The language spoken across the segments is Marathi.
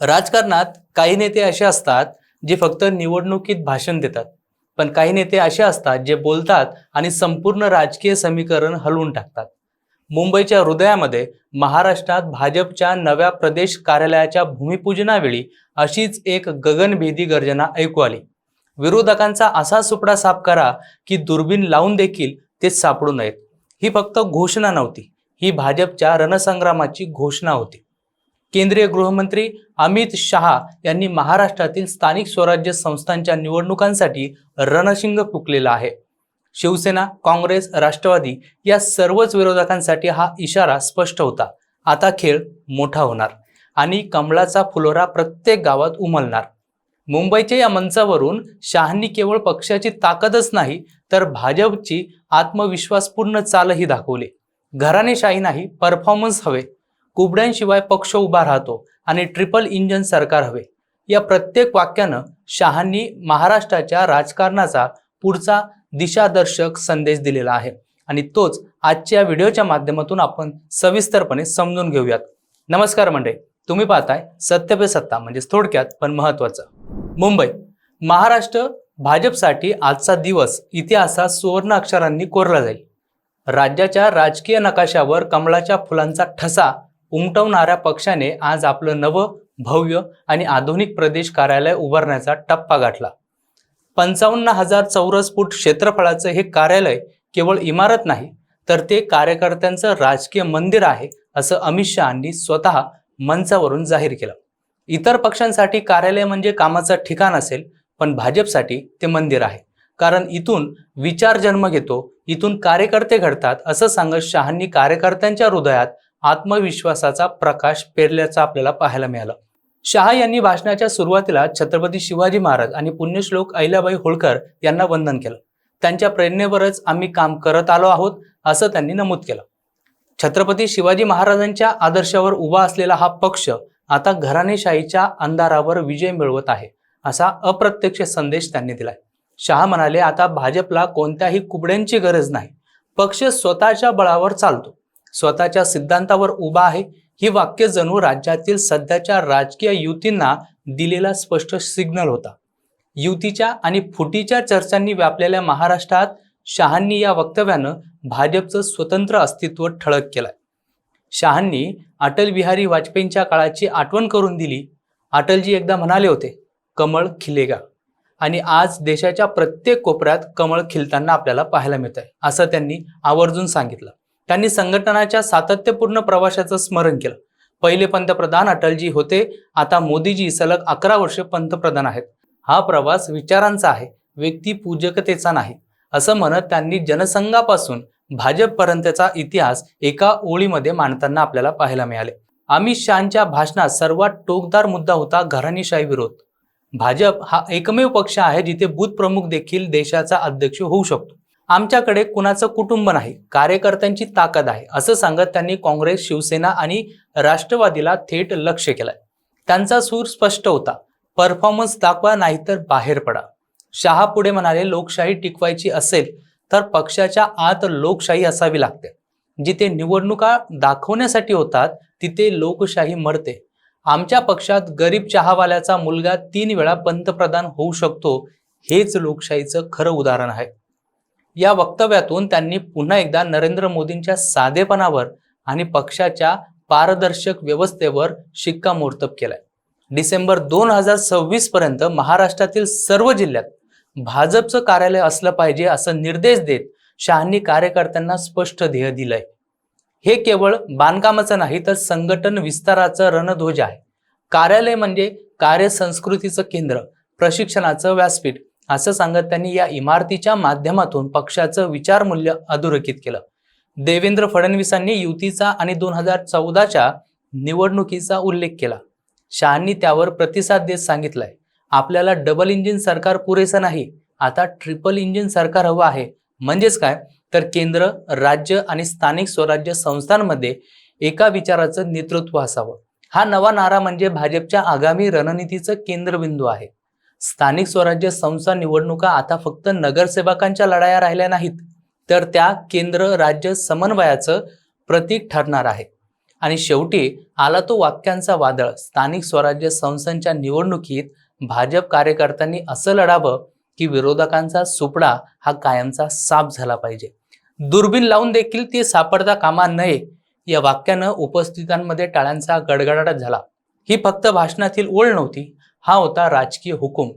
राजकारणात काही नेते असे असतात जे फक्त निवडणुकीत भाषण देतात पण काही नेते असे असतात जे बोलतात आणि संपूर्ण राजकीय समीकरण हलवून टाकतात. मुंबईच्या हृदयामध्ये महाराष्ट्रात भाजपच्या नव्या प्रदेश कार्यालयाच्या भूमिपूजनावेळी अशीच एक गगनभेदी गर्जना ऐकू आली. विरोधकांचा असा सुपडा साफ करा की दुर्बीण लावून देखील ते सापडू नयेत. ही फक्त घोषणा नव्हती ही भाजपच्या रणसंग्रामाची घोषणा होती. केंद्रीय गृहमंत्री अमित शहा यांनी महाराष्ट्रातील स्थानिक स्वराज्य संस्थांच्या निवडणुकांसाठी रणशिंग फुकलेला आहे. शिवसेना काँग्रेस राष्ट्रवादी या सर्वच विरोधकांसाठी हा इशारा स्पष्ट होता. आता खेळ मोठा होणार आणि कमळाचा फुलोरा प्रत्येक गावात उमलणार. मुंबईच्या या मंचावरून शहांनी केवळ पक्षाची ताकदच नाही तर भाजपची आत्मविश्वासपूर्ण चालही दाखवली. घराणेशाही नाही परफॉर्मन्स हवे. कुबड्यांशिवाय पक्ष उभा राहतो आणि ट्रिपल इंजन सरकार हवे. या प्रत्येक वाक्यानं शहांनी महाराष्ट्राच्या राजकारणाचा पुढचा दिशादर्शक संदेश दिलेला आहे. आणि तोच आजच्या व्हिडिओच्या माध्यमातून आपण सविस्तरपणे समजून घेऊयात. नमस्कार मंडळी तुम्ही पाहताय सत्य सत्ता म्हणजेच थोडक्यात पण महत्वाचं मुंबई महाराष्ट्र भाजपसाठी आजचा दिवस इतिहासात सुवर्ण अक्षरांनी कोरला जाईल. राज्याच्या राजकीय नकाशावर कमळाच्या फुलांचा ठसा उमटवणाऱ्या पक्षाने आज आपलं नवं भव्य आणि आधुनिक प्रदेश कार्यालय उभारण्याचा टप्पा गाठला. पंचावन्न हजार चौरस फूट क्षेत्रफळाचं हे कार्यालय केवळ इमारत नाही तर ते कार्यकर्त्यांचं राजकीय मंदिर आहे असं अमित शहांनी स्वतः मंचावरून जाहीर केलं. इतर पक्षांसाठी कार्यालय म्हणजे कामाचं ठिकाण असेल पण भाजपसाठी ते मंदिर आहे. कारण इथून विचार जन्म घेतो इथून कार्यकर्ते घडतात असं सांगत शहांनी कार्यकर्त्यांच्या हृदयात आत्मविश्वासाचा प्रकाश पेरल्याचं आपल्याला पाहायला मिळालं. शहा यांनी भाषणाच्या सुरुवातीला छत्रपती शिवाजी महाराज आणि पुण्यश्लोक अहिल्याबाई होळकर यांना वंदन केलं. त्यांच्या प्रेरणेवरच आम्ही काम करत आलो आहोत असं त्यांनी नमूद केलं. छत्रपती शिवाजी महाराजांच्या आदर्शावर उभा असलेला हा पक्ष आता घराणेशाहीच्या अंधारावर विजय मिळवत आहे असा अप्रत्यक्ष संदेश त्यांनी दिलाय. शहा म्हणाले आता भाजपला कोणत्याही कुबड्यांची गरज नाही. पक्ष स्वतःच्या बळावर चालतो. स्वतःच्या सिद्धांतावर उभा आहे. ही वाक्य जणू राज्यातील सध्याच्या राजकीय युतींना दिलेला स्पष्ट सिग्नल होता. युतीच्या आणि फुटीच्या चर्चांनी व्यापलेल्या महाराष्ट्रात शहांनी या वक्तव्यानं भाजपचं स्वतंत्र अस्तित्व ठळक केलंय. शहांनी अटल बिहारी वाजपेयींच्या काळाची आठवण करून दिली. अटलजी एकदा म्हणाले होते कमळ खिलेगा आणि आज देशाच्या प्रत्येक कोपऱ्यात कमळ खिलताना आपल्याला पाहायला मिळत आहे असं त्यांनी आवर्जून सांगितलं. त्यांनी संघटनाच्या सातत्यपूर्ण प्रवाशाचं स्मरण केलं. पहिले पंतप्रधान अटलजी होते आता मोदीजी सलग अकरा वर्षे पंतप्रधान आहेत. हा प्रवास विचारांचा आहे व्यक्ती पूजकतेचा नाही असं म्हणत त्यांनी जनसंघापासून भाजपपर्यंतचा इतिहास एका ओळीमध्ये मांडताना आपल्याला पाहायला मिळाले. अमित शहाच्या भाषणात सर्वात टोकदार मुद्दा होता घराणीशाही विरोध. भाजप हा एकमेव पक्ष आहे जिथे बूथ प्रमुख देखील देशाचा अध्यक्ष होऊ शकतो. आमच्याकडे कुणाचं कुटुंब नाही कार्यकर्त्यांची ताकद आहे असं सांगत त्यांनी काँग्रेस शिवसेना आणि राष्ट्रवादीला थेट लक्ष केलंय. त्यांचा सूर स्पष्ट होता परफॉर्मन्स दाखवा नाहीतर बाहेर पडा. शहा पुढे म्हणाले लोकशाही टिकवायची असेल तर पक्षाच्या आत लोकशाही असावी लागते. जिथे निवडणुका दाखवण्यासाठी होतात तिथे लोकशाही मरते. आमच्या पक्षात गरीब चहावाल्याचा मुलगा तीन वेळा पंतप्रधान होऊ शकतो हेच लोकशाहीचं खरं उदाहरण आहे. या वक्तव्यातून त्यांनी पुन्हा एकदा नरेंद्र मोदींच्या साधेपणावर आणि पक्षाच्या पारदर्शक व्यवस्थेवर शिक्कामोर्तब केलाय. डिसेंबर दोन हजार सव्वीस पर्यंत महाराष्ट्रातील सर्व जिल्ह्यात भाजपचं कार्यालय असलं पाहिजे असं निर्देश देत शहांनी कार्यकर्त्यांना स्पष्ट ध्येय दिलंय. हे केवळ बांधकामाचं नाही तर संघटन विस्ताराचं रणध्वज आहे. कार्यालय म्हणजे कार्यसंस्कृतीचं केंद्र प्रशिक्षणाचं व्यासपीठ असं सांगत त्यांनी या इमारतीच्या माध्यमातून पक्षाचं विचारमूल्य अधोरेखित केलं. देवेंद्र फडणवीसांनी युतीचा आणि दोन हजार चौदाच्या निवडणुकीचा उल्लेख केला. शहांनी त्यावर प्रतिसाद देत सांगितलाय आपल्याला डबल इंजिन सरकार पुरेसं नाही आता ट्रिपल इंजिन सरकार हवं आहे. म्हणजेच काय? तर केंद्र राज्य आणि स्थानिक स्वराज्य संस्थांमध्ये एका विचाराचं नेतृत्व असावं. हा नवा नारा म्हणजे भाजपच्या आगामी रणनीतीचं केंद्रबिंदू आहे. स्थानिक स्वराज्य संस्था निवडणुका आता फक्त नगरसेवकांच्या लढाया राहिल्या नाहीत तर त्या केंद्र राज्य समन्वयाचं प्रतीक ठरणार आहे. आणि शेवटी आला तो वाक्यांचा वादळ स्थानिक स्वराज्य संस्थांच्या निवडणुकीत भाजप कार्यकर्त्यांनी असं लढावं की विरोधकांचा सुपडा हा कायमचा साफ झाला पाहिजे. दुर्बीण लावून देखील ती सापडता कामा नये या वाक्यानं उपस्थितांमध्ये टाळ्यांचा गडगडाट झाला. ही फक्त भाषणातील ओळ नव्हती हा होता राजकीय हुकूम.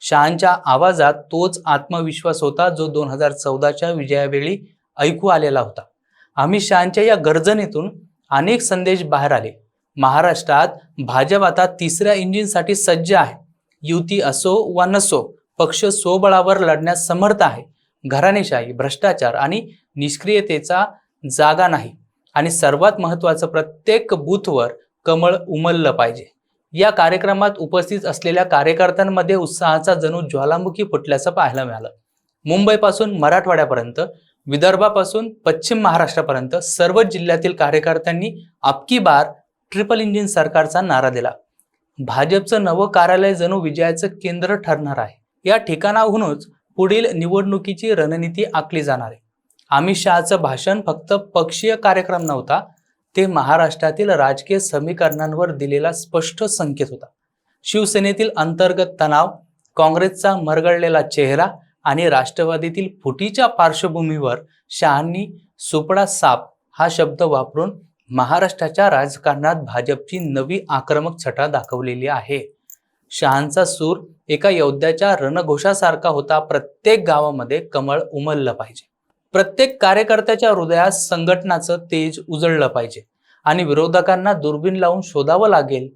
शहांच्या आवाजात तोच आत्मविश्वास होता जो दोन हजार चौदाच्या विजयावेळी ऐकू आलेला होता. अमित शहांच्या या गर्जनेतून अनेक संदेश बाहेर आले. महाराष्ट्रात भाजप आता तिसऱ्या इंजिनसाठी सज्ज आहे. युती असो वा नसो पक्ष स्वबळावर लढण्यास समर्थ आहे. घराणेशाही भ्रष्टाचार आणि निष्क्रियतेचा जागा नाही. आणि सर्वात महत्वाचं प्रत्येक बूथवर कमळ उमललं पाहिजे. या कार्यक्रमात उपस्थित असलेल्या कार्यकर्त्यांमध्ये उत्साहाचा जणू ज्वालामुखी फुटल्याचं पाहायला मिळालं. मुंबईपासून मराठवाड्यापर्यंत विदर्भापासून पश्चिम महाराष्ट्रापर्यंत सर्व जिल्ह्यातील कार्यकर्त्यांनी आपकी बार ट्रिपल इंजिन सरकारचा नारा दिला. भाजपचं नवं कार्यालय जणू विजयाचं केंद्र ठरणार आहे. या ठिकाणाहूनच पुढील निवडणुकीची रणनीती आखली जाणार आहे. अमित शहाचं भाषण फक्त पक्षीय कार्यक्रम नव्हता ते महाराष्ट्रातील राजकीय समीकरणांवर दिलेला स्पष्ट संकेत होता. शिवसेनेतील अंतर्गत तणाव काँग्रेसचा मरगळलेला चेहरा आणि राष्ट्रवादीतील फुटीच्या पार्श्वभूमीवर शहांनी सुपडा साप हा शब्द वापरून महाराष्ट्राच्या राजकारणात भाजपची नवी आक्रमक छटा दाखवलेली आहे. शहांचा सूर एका योद्ध्याच्या रणघोषासारखा होता प्रत्येक गावामध्ये कमळ उमललं पाहिजे. प्रत्येक कार्यकर्त्याच्या हृदयात संघटनाचं तेज उजळलं पाहिजे आणि विरोधकांना दुर्बीण लावून शोधावं लागेल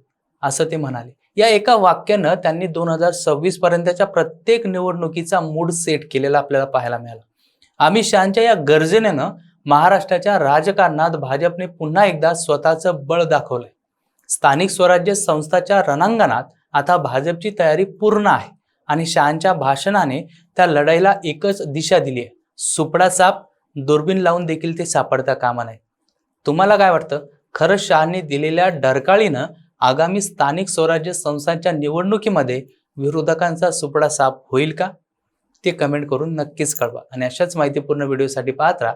असं ते म्हणाले. या एका वाक्यानं त्यांनी दोन हजार सव्वीस पर्यंतच्या प्रत्येक निवडणुकीचा मूड सेट केलेला आपल्याला पाहायला मिळाला. अमित शहाच्या या गर्जनेनं महाराष्ट्राच्या राजकारणात भाजपने पुन्हा एकदा स्वतःचं बळ दाखवलंय. स्थानिक स्वराज्य संस्थाच्या रणांगणात आता भाजपची तयारी पूर्ण आहे आणि शहांच्या भाषणाने त्या लढाईला एकच दिशा दिली आहे सुपडा साप दुर्बीण लावून देखील ते सापडता कामा नये. तुम्हाला काय वाटतं? खरं शहांनी दिलेल्या डरकाळीनं आगामी स्थानिक स्वराज्य संस्थांच्या निवडणुकीमध्ये विरोधकांचा सुपडा साप होईल का? ते कमेंट करून नक्कीच कळवा. आणि अशाच माहितीपूर्ण व्हिडिओसाठी पाहत राहा.